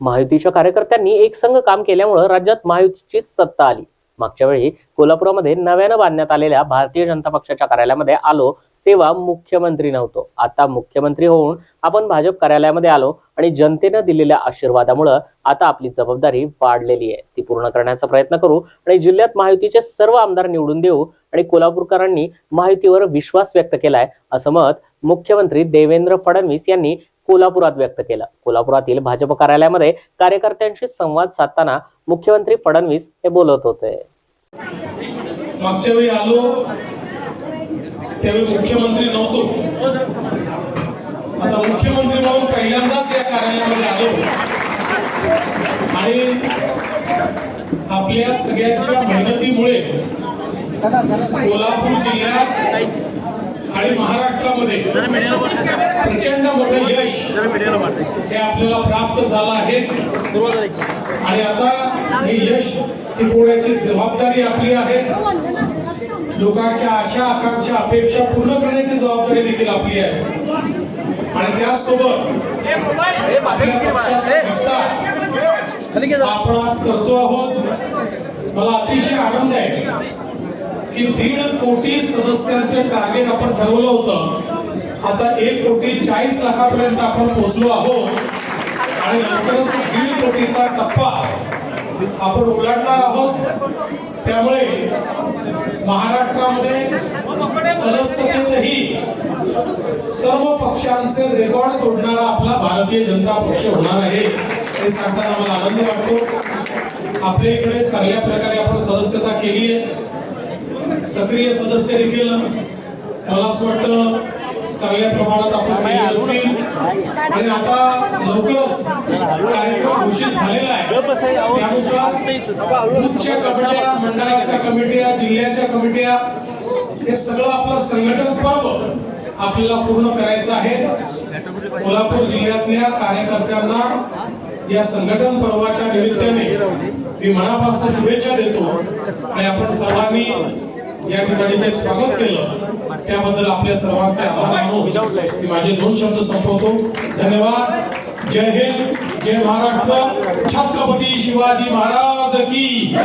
महायुतीच्या कार्यकर्त्यांनी एकसंघ काम केल्यामुळे राज्यात महायुतीची सत्ता आली. मागच्या वेळी कोल्हापुरामध्ये नव्यानं बांधण्यात आलेल्या भारतीय जनता पक्षाच्या कार्यालयामध्ये आलो तेव्हा मुख्यमंत्री नव्हतो. आता मुख्यमंत्री होऊन आपण भाजप कार्यालयामध्ये आलो आणि जनतेनं दिलेल्या आशीर्वादामुळं आता आपली जबाबदारी वाढलेली आहे. ती पूर्ण करण्याचा प्रयत्न करू आणि जिल्ह्यात महायुतीचे सर्व आमदार निवडून देऊ आणि कोल्हापूरकरांनी महायुतीवर विश्वास व्यक्त केलाय असं मत मुख्यमंत्री देवेंद्र फडणवीस यांनी कोल्हापुरात व्यक्त केलं. कोल्हापुरातील भाजप कार्यालयामध्ये कार्यकर्त्यांशी संवाद साधताना मुख्यमंत्री फडणवीस हे बोलत होते. मागच्या वेळी आलो त्यावेळी मुख्यमंत्री नव्हतो. आता मुख्यमंत्री म्हणून पहिल्यांदाच या कार्यालयामध्ये आलो. आणि आपल्या सगळ्यांच्या मेहनतीमुळे कोल्हापूर जिल्ह्यात आणि महाराष्ट्रामध्ये प्रचंड मोठं यश हे आपल्याला प्राप्त झालं आहे. आणि आता हे यश टिकवण्याची जबाबदारी आपली आहे. लोकांच्या आशा आकांक्षा अपेक्षा पूर्ण करण्याची जबाबदारी देखील आपली आहे. आणि त्याचसोबत आपण आज करतो आहोत. मला अतिशय आनंद आहे की दीड कोटी सदस्यांचे टार्गेट आपण ठरवलं होतं. आता एक कोटी चाळीस लाखापर्यंत आपण पोहोचलो आहोत. आणि लवकरच दीड कोटीचा टप्पा आपण ओलांडणार आहोत. त्यामुळे महाराष्ट्रामध्ये सदस्यतेतही सर्व पक्षांचे रेकॉर्ड तोडणारा आपला भारतीय जनता पक्ष होणार आहे हे सांगताना मला आनंद वाटतो. आपल्या इकडे चांगल्या प्रकारे आपण सदस्यता केली आहे सक्रिय सदस्य देखील. मला असं वाटतं चांगल्या प्रमाणात आपण केले असतील आणि आता लवकरच कार्यक्रम घोषित झालेला आहे. त्यानुसार कमिट्या मंडळाच्या कमिट्या जिल्ह्याच्या कमिट्या हे सगळं आपलं संघटन पर्व आपल्याला पूर्ण करायचं आहे. कोल्हापूर जिल्ह्यातल्या कार्यकर्त्यांना या संघटन पर्वाच्या निमित्ताने मी मनापासून शुभेच्छा देतो. आणि आपण सर्वांनी या ठिकाणी जे स्वागत केलं. त्याबद्दल आपल्या सर्वांचे आभार मानून माझे दोन शब्द संपवतो. धन्यवाद. जय हिंद. जय महाराष्ट्र. छत्रपती शिवाजी महाराज की